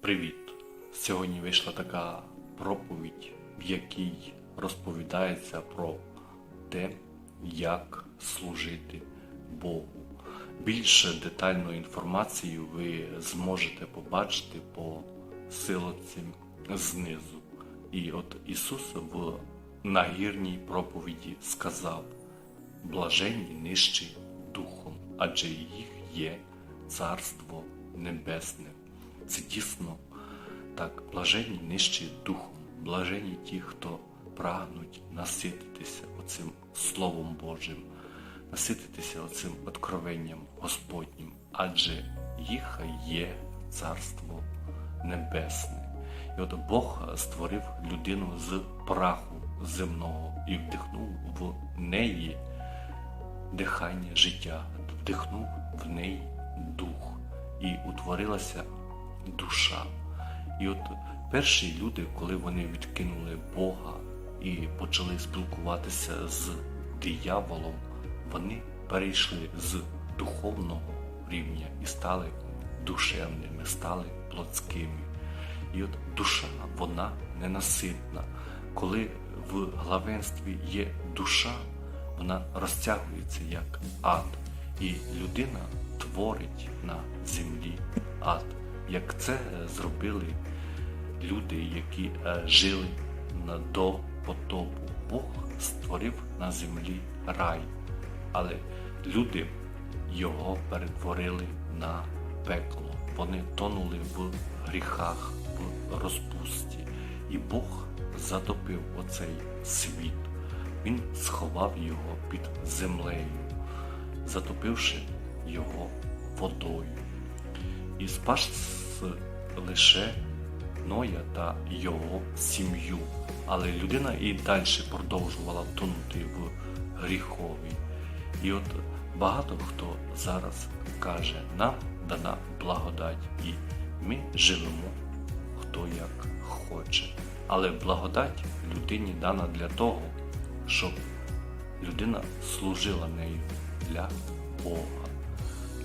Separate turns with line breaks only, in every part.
Привіт! Сьогодні вийшла така проповідь, в якій розповідається про те, як служити Богу. Більше детальну інформацію ви зможете побачити по силоці знизу. І от Ісус в нагірній проповіді сказав: блаженні нижчі духом, адже їх є Царство Небесне. Це дійсно так, блаженні нижчі духом, блаженні ті, хто прагнуть насититися оцим Словом Божим, насититися оцим откровенням Господнім, адже їх є Царство Небесне. І от Бог створив людину з праху земного і вдихнув в неї дихання життя, вдихнув в неї дух, і утворилася душа. І от перші люди, коли вони відкинули Бога і почали спілкуватися з дияволом, вони перейшли з духовного рівня і стали душевними, стали плотськими. І от душа, вона ненаситна. Коли в главенстві є душа, вона розтягується як ад. І людина творить на землі ад. Як це е, зробили люди, які е, жили до потопу. Бог створив на землі рай, але люди його перетворили на пекло. Вони тонули в гріхах, в розпусті. І Бог затопив оцей світ. Він сховав його під землею, затопивши його водою. І спас лише Ноя та його сім'ю. Але людина і далі продовжувала тонути в гріхові. І от багато хто зараз каже, нам дана благодать, і ми живемо хто як хоче. Але благодать людині дана для того, щоб людина служила нею для Бога.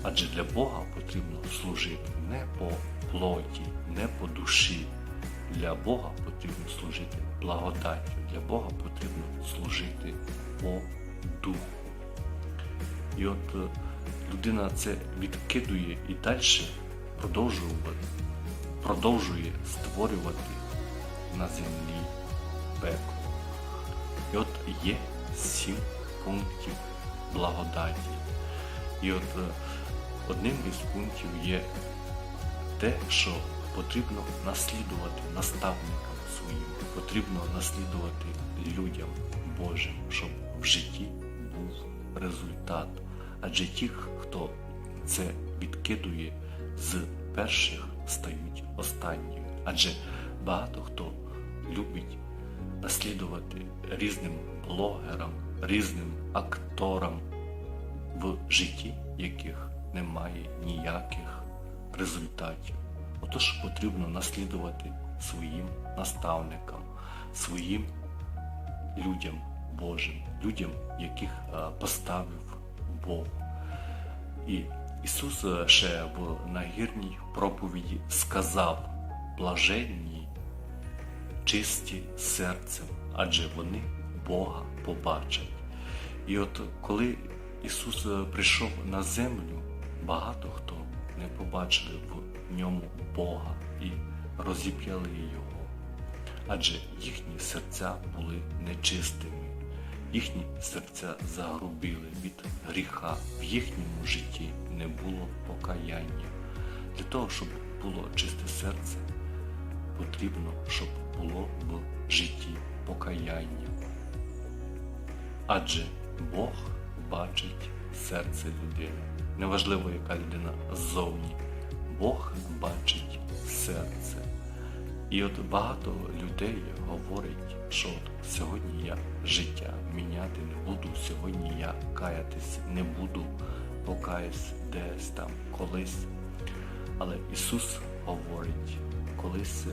Адже для Бога потрібно служити не по плоті, не по душі. Для Бога потрібно служити благодаттю, для Бога потрібно служити по духу. І от е, людина це відкидує і далі продовжує, продовжує створювати на землі пекло. І от є сім пунктів благодаті. І от е, одним із пунктів є те, що потрібно наслідувати наставникам своїм, потрібно наслідувати людям Божим, щоб в житті був результат. Адже ті, хто це відкидує з перших, стають останніми. Адже багато хто любить наслідувати різним блогерам, різним акторам, в житті яких немає ніяких результатів. Отож потрібно наслідувати своїм наставникам, своїм людям Божим, людям, яких е, поставив Бог. І Ісус е, ще в нагірній проповіді сказав блаженні, чисті серцем, адже вони Бога побачать. І от коли Ісус е, прийшов на землю, багато хто побачили в ньому Бога і розіп'яли Його. Адже їхні серця були нечистими, їхні серця загрубіли від гріха, в їхньому житті не було покаяння. Для того, щоб було чисте серце, потрібно, щоб було в житті покаяння. Адже Бог бачить серце людини. Неважливо, яка людина ззовні. Бог бачить серце. І от багато людей говорить, що от сьогодні я життя міняти не буду, сьогодні я каятись не буду, покаюсь десь там колись. Але Ісус говорить, колись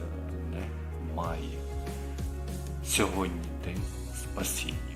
немає. Сьогодні день спасіння.